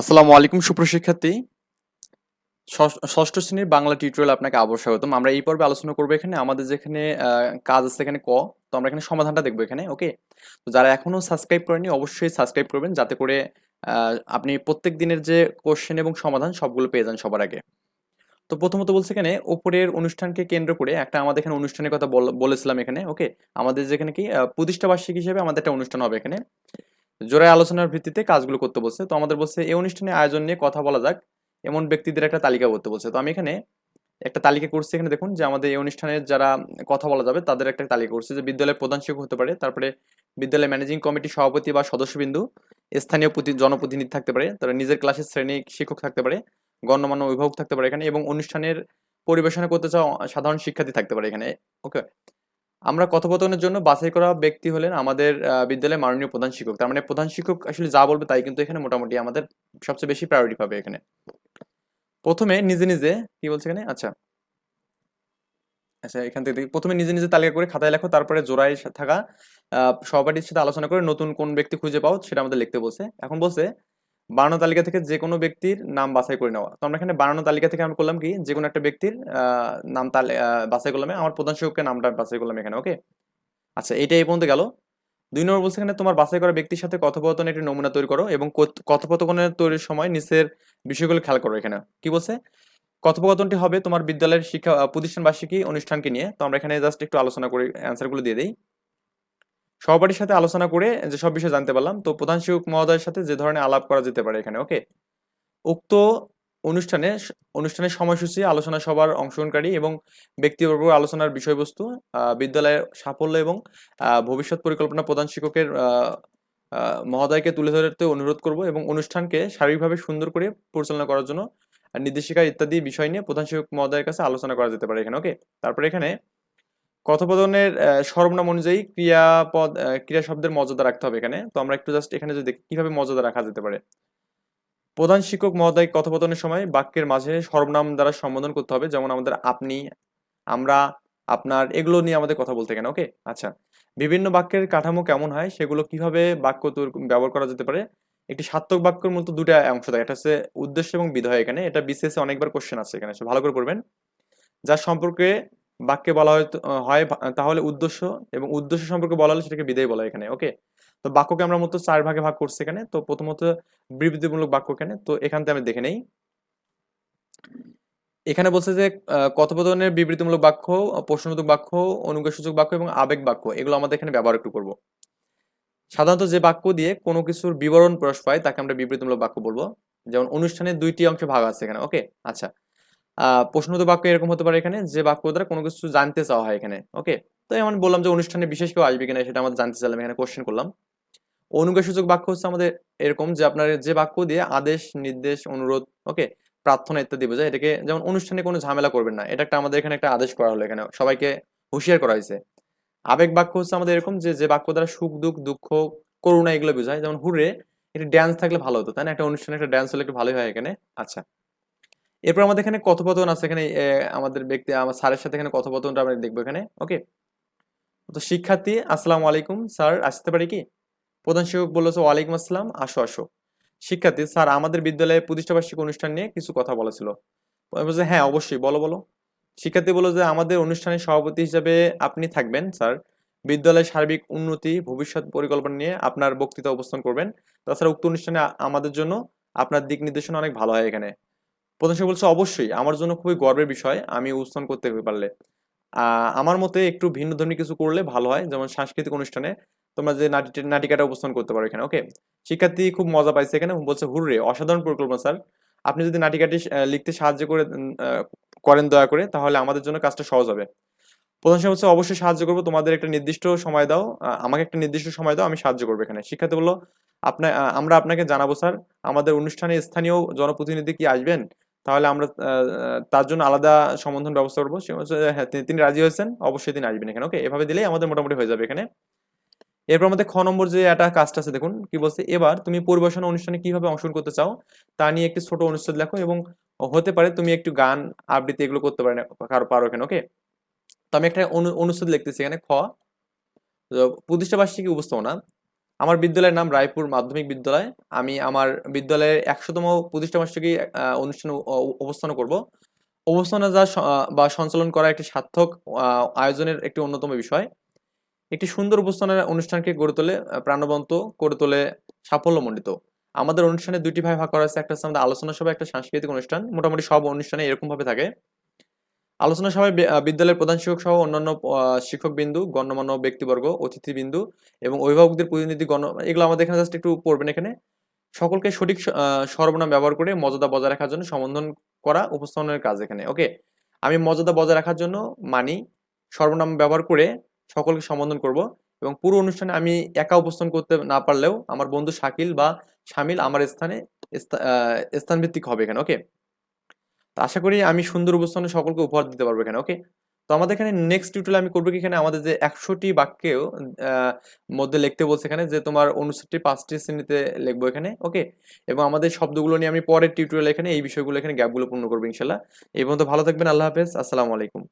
আসসালামু আলাইকুম সুপ্রশিক্ষার্থী ষষ্ঠ শ্রেণির বাংলা টিউটোরিয়াল আপনাকে আবার স্বাগতম। আমরা এই পর্বে আলোচনা করব এখানে। আমাদের যেখানে কাজ আছে এখানে ক। তো আমরা এখানে সমাধানটা দেখব এখানে ওকে? তো যারা এখনও সাবস্ক্রাইব করেনি অবশ্যই সাবস্ক্রাইব করবেন যাতে করে আপনি প্রত্যেক দিনের যে কোশ্চেন এবং সমাধান সবগুলো পেয়ে যান সবার আগে। তো প্রথমত বলছে এখানে ওপরের অনুষ্ঠানকে কেন্দ্র করে একটা আমাদের এখানে অনুষ্ঠানের কথা বল- বলেছিলাম এখানে ওকে? আমাদের যেখানে কি আহ, প্রতিষ্ঠা হিসেবে আমাদের একটা অনুষ্ঠান হবে এখানে। জোড়ায় আলোচনার ভিত্তিতে কাজগুলো করতে বলছে। তো আমাদের বলছে এই অনুষ্ঠানে আয়োজন নিয়ে কথা বলা যাক। এমন ব্যক্তিদের একটা তালিকা করতে বলছে। তো আমি এখানে একটা তালিকা করছি। এখানে দেখুন যে আমাদের এই অনুষ্ঠানের যারা কথা বলা যাবে, তাদের একটা তালিকা করছে যে বিদ্যালয়ের প্রধান শিক্ষক হতে পারে, তারপরে বিদ্যালয়ের ম্যানেজিং কমিটির সভাপতি বা সদস্যবিন্দু, স্থানীয় প্রতি, জনপ্রতিনিধি থাকতে পারে তারা নিজের ক্লাসের শ্রেণি শিক্ষক থাকতে পারে, গণ্যমান্য অভিভাবক থাকতে পারে এখানে এবং অনুষ্ঠানের পরিবেশনা করতে চাওয়া সাধারণ শিক্ষার্থী থাকতে পারে এখানে। ওকে? আমরা কথোপকথনের জন্য বাছাই করা ব্যক্তি হলেন আমাদের বিদ্যালয়ের মাননীয় প্রধান শিক্ষক। তার মানে প্রধান শিক্ষক আসলে যা বলবে তাই কিন্তু এখানে মোটামুটি আমাদের সবচেয়ে বেশি প্রায়োরিটি পাবে এখানে। প্রথমে নিজে নিজে, কি বলছে এখানে? আচ্ছা। আচ্ছা এখান থেকে প্রথমে নিজে নিজে তালিকা করে খাতায় লেখো, তারপরে জোড়ায় থাকা সহপাঠীর সাথে আলোচনা করে নতুন কোন ব্যক্তি খুঁজে পাও সেটা আমাদের লিখতে বলছে। এখন বলছে বানানো তালিকা থেকে যে কোনো ব্যক্তির নাম বাছাই করে নেওয়া। তো আমরা এখানে বানানো তালিকা থেকে আমরা করলাম কি? যে কোনো একটা ব্যক্তির নাম বাছাই করলাম। আমার প্রধান শিক্ষকের নামটা বাছাই করলাম এখানে, ওকে? আচ্ছা এইটা এই পর্যন্ত গেল। দুই নম্বর বলছে এখানে তোমার বাছাই করা ব্যক্তির সাথে কথোপকথনের একটি নমুনা তৈরি করো এবং কথ- কথোপকথনের তৈরির সময় নিচের বিষয়গুলো খেয়াল করো এখানে। কি বলছে? কথোপকথনটি হবে তোমার বিদ্যালয়ের শিক্ষা প্রতিষ্ঠান বার্ষিকী অনুষ্ঠানকে নিয়ে। তো আমরা এখানে জাস্ট একটু আলোচনা করে অ্যান্সারগুলো দিয়ে দিই। সহপাঠীর সাথে আলোচনা করে যে সব বিষয়ে জানতে পারলাম। তো প্রধান শিক্ষক মহোদয়ের সাথে যে ধরনের আলাপ করা যেতে পারে এখানে ওকে উক্ত অনুষ্ঠানে অনুষ্ঠানের সময়সূচি, আলোচনা সবার অংশগ্রহণকারী এবং ব্যক্তিবর্গ আলোচনার বিষয়বস্তু বিদ্যালয়ের সাফল্য এবং ভবিষ্যৎ পরিকল্পনা প্রধান শিক্ষকের মহোদয়কে তুলে ধরতে অনুরোধ করব এবং অনুষ্ঠানকে শারীরিকভাবে সুন্দর করে পরিচালনা করার জন্য নির্দেশিকা ইত্যাদি বিষয় নিয়ে প্রধান শিক্ষক মহোদয়ের কাছে আলোচনা করা যেতে পারে এখানে ওকে তারপরে এখানে কথোপকথনের সর্বনাম অনুযায়ী ক্রিয়াপদ ক্রিয়া শব্দের মর্যাদা রাখতে হবে এখানে। তো আমরা একটু জাস্ট এখানে যদি কীভাবে মর্যাদা রাখা যেতে পারে। প্রধান শিক্ষক মহোদয় কথোপকথনের সময় বাক্যের মাঝে সর্বনাম দ্বারা সম্বোধন করতে হবে। যেমন আমাদের আপনি, আমরা, আপনার, এগুলো নিয়ে আমাদের কথা বলতে কেন ওকে আচ্ছা। বিভিন্ন বাক্যের কাঠামো কেমন হয়, সেগুলো কীভাবে বাক্য ব্যবহার করা যেতে পারে? একটি সার্থক বাক্যের মতো দুটা অংশ থাকে। একটা হচ্ছে উদ্দেশ্য এবং বিধেয় এখানে। এটা এ অনেকবার কোশ্চেন আছে এখানে ভালো করে পড়বেন। যার সম্পর্কে বাক্যে বলা হয় তাহলে উদ্দেশ্য এবং উদ্দেশ্য সম্পর্কে বলা হলে সেটাকে বিধেয় বলা এখানে ওকে তো বাক্যকে আমরা মতো চার ভাগে ভাগ করছি এখানে, তো প্রথমত বিবৃতিমূলক বাক্য এখানে, তো এখান থেকে আমি দেখে নেই। এখানে বলছে যে কথোপকথনের বিবৃতিমূলক বাক্য, প্রশ্নবোধক বাক্য, অনুজ্ঞাসূচক বাক্য এবং আবেগ বাক্য, এগুলো আমাদের এখানে ব্যবহার একটু করব। সাধারণত যে বাক্য দিয়ে কোনো কিছুর বিবরণ প্রকাশ পায়, তাকে আমরা বিবৃতিমূলক বাক্য বলব। যেমন অনুষ্ঠানের দুইটি অংশে ভাগ আছে এখানে ওকে আচ্ছা। প্রশ্নবোধক বাক্য এরকম হতে পারে এখানে, যে বাক্য দ্বারা কোনো কিছু জানতে চাওয়া হয় এখানে ওকে তো এমন বললাম যে অনুষ্ঠানে বিশেষ কেউ আসবে কিনা, সেটা আমাদের জানতে চাইলাম, এখানে কোশ্চেন করলাম। অনুজ্ঞাসূচক বাক্য হচ্ছে আমাদের এরকম যে আপনার যে বাক্য দিয়ে আদেশ, নির্দেশ, অনুরোধ ওকে প্রার্থনা ইত্যাদি বোঝায়, এটাকে যেমন অনুষ্ঠানে কোনো ঝামেলা করবেন না, এটা একটা আমাদের এখানে একটা আদেশ করা হলো এখানে, সবাইকে হুঁশিয়ার করা হয়েছে। আবেগ বাক্য হচ্ছে আমাদের এরকম যে যে বাক্য দ্বারা সুখ, দুঃখ দুঃখ, করুণা এগুলো বোঝায়, যেমন হুরে একটা ড্যান্স থাকলে ভালো হতো, তাই না? একটা অনুষ্ঠানে একটা ড্যান্স হলে একটু ভালোই হয় এখানে আচ্ছা। এরপর আমাদের এখানে কথোপকথন আছে এখানে আমাদের ব্যক্তি আমার স্যারের সাথে এখানে কথোপকথনটা আমরা দেখব এখানে। ওকে তো শিক্ষার্থী আসসালামু আলাইকুম। স্যার আসতে পারি কি? প্রধান শিক্ষক বলল ওয়ালাইকুম আসসালাম। আসো আসো। শিক্ষার্থী স্যার আমাদের বিদ্যালয়ে প্রতিষ্ঠাবার্ষিক অনুষ্ঠান নিয়ে কিছু কথা বলা ছিল আমি বলছি, হ্যাঁ অবশ্যই বলো বলো। শিক্ষার্থী বলল যে আমাদের অনুষ্ঠানের সভাপতি হিসাবে আপনি থাকবেন স্যার। বিদ্যালয়ের সার্বিক উন্নতি ভবিষ্যৎ পরিকল্পনা নিয়ে আপনার বক্তৃতা উপস্থাপন করবেন। তাছাড়া উক্ত অনুষ্ঠানে আমাদের জন্য আপনার দিক নির্দেশনা অনেক ভালো হয় এখানে। প্রধান শিক্ষক বলছে, অবশ্যই, আমার জন্য খুবই গর্বের বিষয়, আমি উপস্থাপন করতে পারলে। আমার মতে একটু ভিন্ন ধর্মী কিছু করলে ভালো হয়, যেমন সাংস্কৃতিক অনুষ্ঠানে তোমরা যে নাটিকাটা উপস্থাপন করতে পারো এখানে, ওকে? শিক্ষার্থী খুব মজা পাইছে এখানে বলছে, হুররে, অসাধারণ পরিকল্পনা, স্যার। আপনি যদি নাটিকাটি লিখতে সাহায্য করে করেন দয়া করে, তাহলে আমাদের জন্য কাজটা সহজ হবে। প্রধান শিক্ষক বলছে, অবশ্যই সাহায্য করব, তোমাদের একটা নির্দিষ্ট সময় দাও আমাকে একটা নির্দিষ্ট সময় দাও, আমি সাহায্য করব এখানে। শিক্ষার্থী বলল, আপনার আমরা আপনাকে জানাব, স্যার। আমাদের অনুষ্ঠানে স্থানীয় জনপ্রতিনিধি কি আসবেন? তাহলে আমরা তার জন্য আলাদা সম্বোধন ব্যবস্থা করব। হ্যাঁ তিনি- রাজি হয়েছেন, অবশ্যই তিনি আসবেন এখানে। ওকে, এভাবে দিলেই আমাদের মোটামুটি হয়ে যাবে এখানে। এরপর আমাদের খ নম্বর যে একটা কাজটা আছে, দেখুন, কি বলছে, এবার তুমি পরিবেশনা অনুষ্ঠানে কীভাবে অংশগ্রহণ করতে চাও, তা নিয়ে একটি ছোট অনুচ্ছেদ লেখো এবং হতে পারে তুমি একটু গান, আবৃত্তি এগুলো করতে পারে কারও, পারো এখানে, ওকে? তো আমি একটা অনু- অনুচ্ছেদ লিখতেছি এখানে, খ। তো প্রতিষ্ঠা বার্ষিকী উপস্থাপনা আমার বিদ্যালয়ের নাম রায়পুর মাধ্যমিক বিদ্যালয়। আমি আমার বিদ্যালয়ের একশোতম প্রতিষ্ঠা বার্ষিকী অনুষ্ঠান অবস্থান করব। অবস্থানে যা বা সঞ্চালন করা একটি সার্থক আয়োজনের একটি অন্যতম বিষয়। একটি সুন্দর উপস্থানের অনুষ্ঠানকে গড়ে তোলে প্রাণবন্ত, করে তোলে সাফল্যমণ্ডিত। আমাদের অনুষ্ঠানে দুটি ভাই ভাগ করা হয়েছে। একটা হচ্ছে আমাদের আলোচনা সভা, একটা সাংস্কৃতিক অনুষ্ঠান। মোটামুটি সব অনুষ্ঠানে এরকম ভাবে থাকে। আলোচনা সভায় বিদ্যালয়ের প্রধান শিক্ষক সহ অন্যান্য শিক্ষক বিন্দু গণ্যমান্য ব্যক্তিবর্গ, অতিথিবৃন্দু এবং অভিভাবকদের প্রতিনিধি, গণ এগুলো আমাদের এখানে জাস্ট একটু পড়বেন এখানে। সকলকে সঠিক সর্বনাম ব্যবহার করে মর্যাদা বজায় রাখার জন্য সম্বোধন করা উপস্থাপনের কাজ এখানে ওকে আমি মর্যাদা বজায় রাখার জন্য মানি, সর্বনাম ব্যবহার করে সকলকে সম্বোধন করব এবং পুরো অনুষ্ঠানে আমি একা উপস্থান করতে না পারলেও আমার বন্ধু শাকিল বা শামিল আমার স্থানে স্থানভিত্তিক হবে এখানে ওকে আশা করি আমি সুন্দর উপস্থানে সকলকে উপহার দিতে পারব এখানে ওকে তো আমাদের এখানে নেক্সট টিউটোরিয়াল আমি করব কি এখানে আমাদের যে একশোটি বাক্যেও মধ্যে লিখতে বলছে এখানে যে তোমার অনুষ্ঠানটি পাঁচটি শ্রেণীতে লিখব এখানে ওকে এবং আমাদের শব্দগুলো নিয়ে আমি পরের টিউটোরিয়াল এখানে এই বিষয়গুলো এখানে গ্যাপগুলো পূর্ণ করব ইনশাল্লাহ এই পর্যন্ত ভালো থাকবেন, আল্লাহ হাফেজ, আসসালামু আলাইকুম।